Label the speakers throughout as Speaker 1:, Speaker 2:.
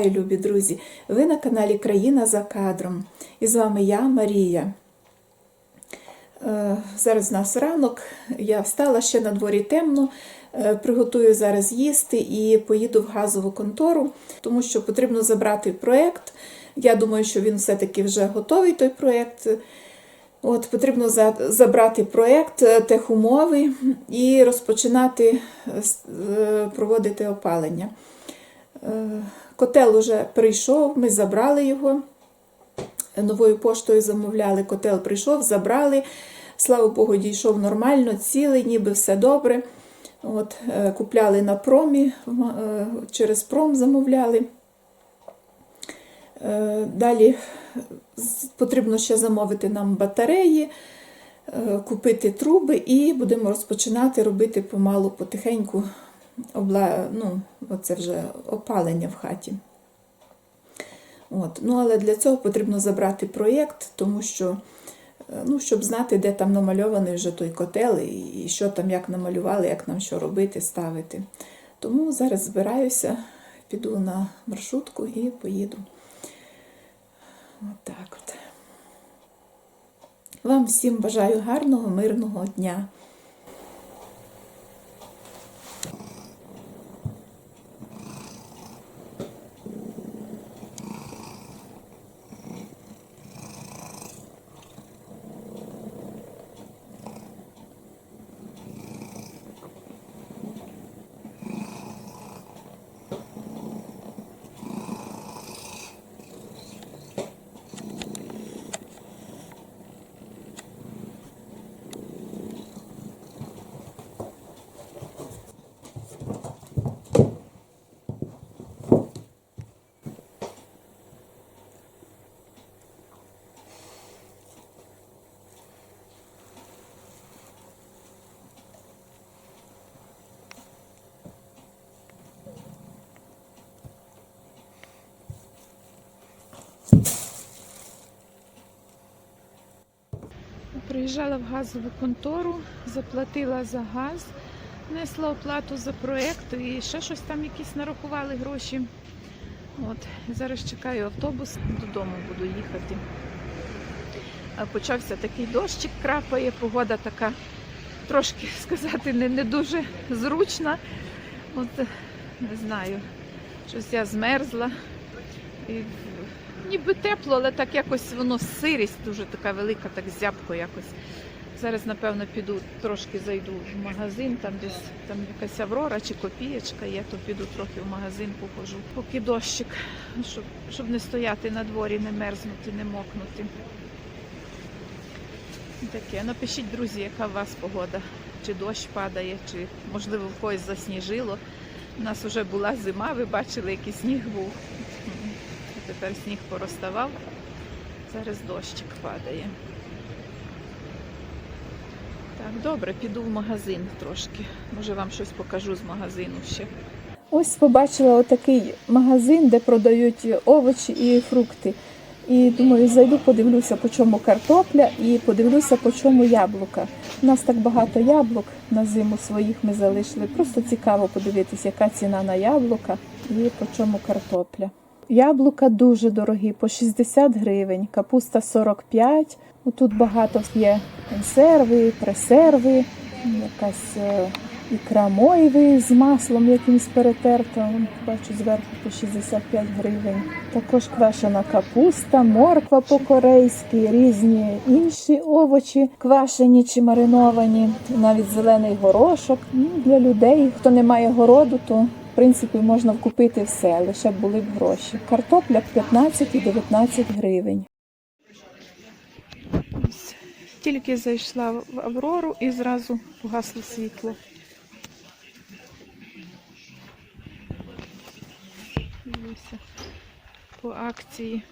Speaker 1: Вітаю, любі друзі! Ви на каналі Країна за кадром. І з вами я, Марія. Е, Зараз у нас ранок. Я встала ще на дворі темно. Е, Приготую зараз їсти і поїду в газову контору, тому що потрібно забрати проєкт. Я думаю, що він все-таки вже готовий, той проєкт. От, потрібно за- забрати проєкт е, техумови і розпочинати проводити опалення. Котел уже прийшов, ми забрали його. Новою поштою замовляли, котел прийшов, забрали. Слава Богу, дійшов нормально, цілий, ніби все добре. От, е, купляли на промі, е, через пром замовляли. Е, Далі потрібно ще замовити нам батареї, купити труби і будемо розпочинати робити помалу, потихеньку обла... ну, оце вже опалення в хаті. От. Ну, але для цього потрібно забрати проєкт, тому що, е, ну, щоб знати, де там намальований вже той котел, і що там, як намалювали, як нам що робити, ставити. Тому зараз збираюся, піду на маршрутку і поїду. От от. Вам всім бажаю гарного, мирного дня.
Speaker 2: Приїжджала в газову контору, заплатила за газ, внесла оплату за проєкт і ще щось там якісь нарахували гроші. От, зараз чекаю автобус, додому буду їхати. Почався такий дощик, крапає, погода така трошки сказати не, не дуже зручна. От не знаю, щось я змерзла. І ніби тепло, але так якось воно сирість дуже така велика, так зябко якось. Зараз, напевно, піду трошки зайду в магазин, там десь там якась аврора чи копієчка є, то піду трохи в магазин похожу, поки дощик, щоб, щоб не стояти на дворі, не мерзнути, не мокнути. Таке. Напишіть, друзі, яка у вас погода. Чи дощ падає, чи можливо в когось засніжило. У нас вже була зима, ви бачили, який сніг був. Тепер сніг порозставав, зараз дощик падає. Так, добре, піду в магазин трошки. Може вам щось покажу з магазину ще.
Speaker 1: Ось побачила отакий магазин, де продають овочі і фрукти. І думаю, зайду, подивлюся, по чому картопля і подивлюся, по чому яблука. У нас так багато яблук на зиму своїх ми залишили. Просто цікаво подивитися, яка ціна на яблука і по чому картопля. Яблука дуже дорогі, по 60 гривень, капуста 45. Тут багато є консерви, пресерви, якась е, ікра мойви з маслом якимось перетерта. Бачу зверху по 65 гривень. Також квашена капуста, морква по-корейськи, різні інші овочі, квашені чи мариновані, навіть зелений горошок. Ну, для людей, хто не має городу, то в принципі можна купити все, лише б були б гроші. Картопля 15 і 19 гривень.
Speaker 2: Тільки зайшла в Аврору і зразу погасло світло. Дивлюся по акції.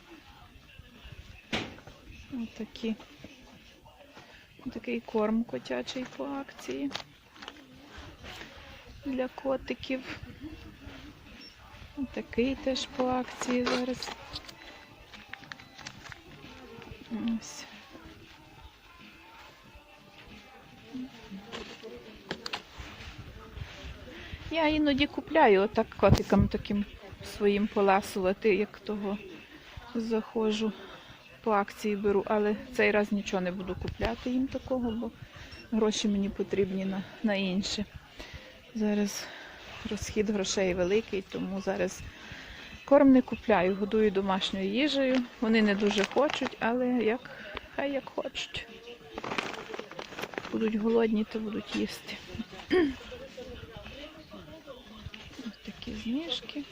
Speaker 2: Отакі. Такий корм котячий по акції. Для котиків. Такий теж по акції зараз. Ось. Я іноді купляю отак котикам таким
Speaker 1: своїм поласувати, як того заходжу по акції беру, але цей раз нічого не буду купляти їм такого, бо гроші мені потрібні на, на інше. Зараз розхід грошей великий, тому зараз корм не купляю, годую домашньою їжею. Вони не дуже хочуть, але як, хай як хочуть. Будуть голодні, то будуть їсти. Ось такі знижки.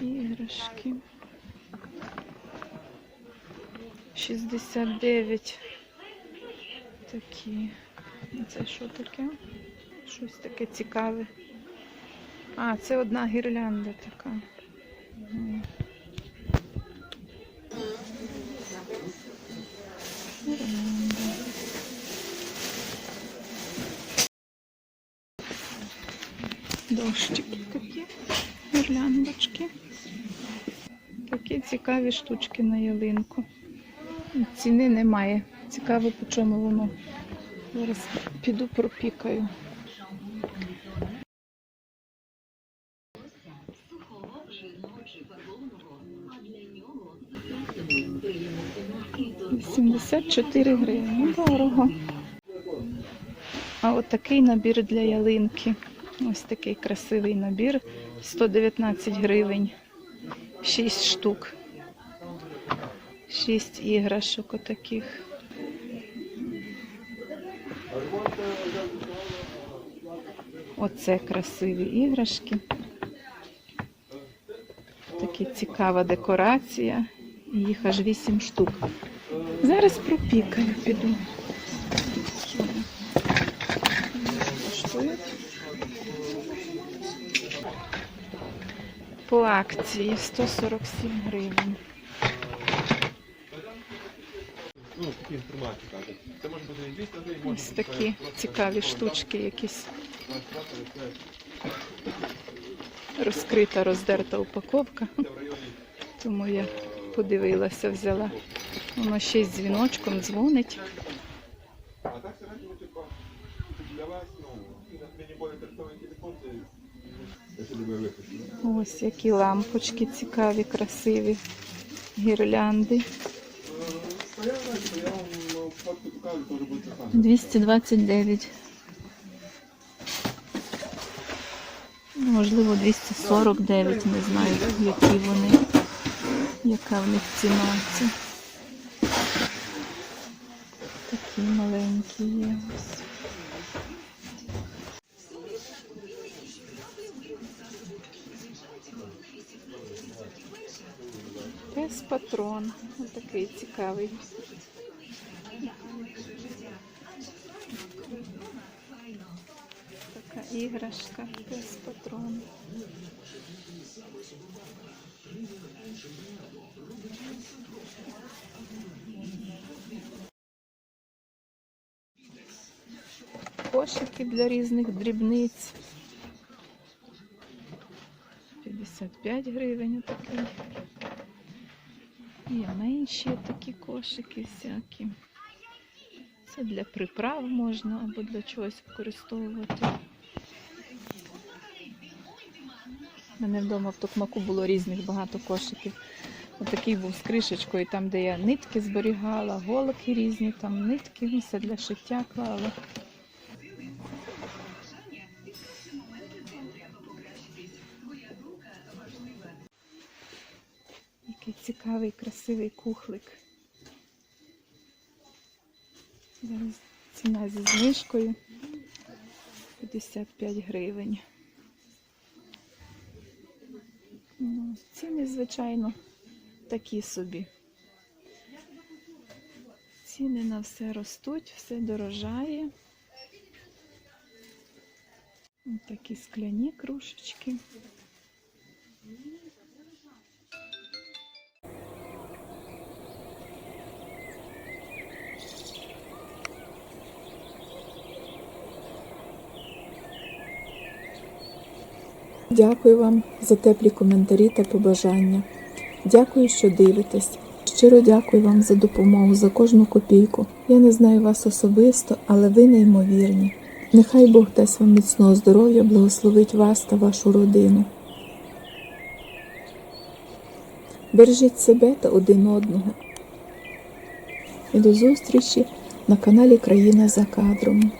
Speaker 1: Іграшки. 69. Такі. Це що таке? Щось таке цікаве. А, це одна гірлянда така. Дощики такі, гірляндочки. Такі цікаві штучки на ялинку. Ціни немає. Цікаво, по чому воно. Зараз піду пропікаю. Вісімдесят чотири гривні. Дорого. А от такий набір для ялинки. Ось такий красивий набір. 119 гривень. 6 штук. 6 іграшок отаких. Оце красиві іграшки. Такі цікава декорація. Їх аж 8 штук. Зараз пропікаю, піду. Що вони коштують? По акції 147 гривень.
Speaker 3: Ну, такі інформації кажуть. Це може бути не 200 гривень,
Speaker 1: Ось такі цікаві штучки якісь. Розкрита, роздерта упаковка. Тому я подивилася, взяла. Воно ще з дзвіночком дзвонить. Ось які лампочки цікаві, красиві. Гірлянди.
Speaker 3: То я знаю, що я вам ну, фотку покажу, теж буде саме.
Speaker 1: 229. Ну, Можливо, 249, не знаю, які вони, яка в них ціна. Це. Такі маленькі є. Пес патрон. Такий цікавий. Така іграшка, пес патрон. Кошики для різних дрібниць. 55 гривень такий. Є менші такі кошики всякі. Це для приправ можна або для чогось використовувати. У мене вдома в токмаку було різних багато кошиків. Отакий був з кришечкою, там, де я нитки зберігала, голки різні, там нитки, ну, все для шиття клала. Цікавий, красивий кухлик. Зараз ціна зі знижкою 55 гривень. Ну, ціни, звичайно, такі собі.
Speaker 4: Ціни на все ростуть, все дорожає. Ось такі скляні кружечки.
Speaker 1: Дякую вам за теплі коментарі та побажання. Дякую, що дивитесь. Щиро дякую вам за допомогу, за кожну копійку. Я не знаю вас особисто, але ви неймовірні. Нехай Бог дасть вам міцного здоров'я, благословить вас та вашу родину. Бережіть себе та один одного. І до зустрічі на каналі Країна за кадром.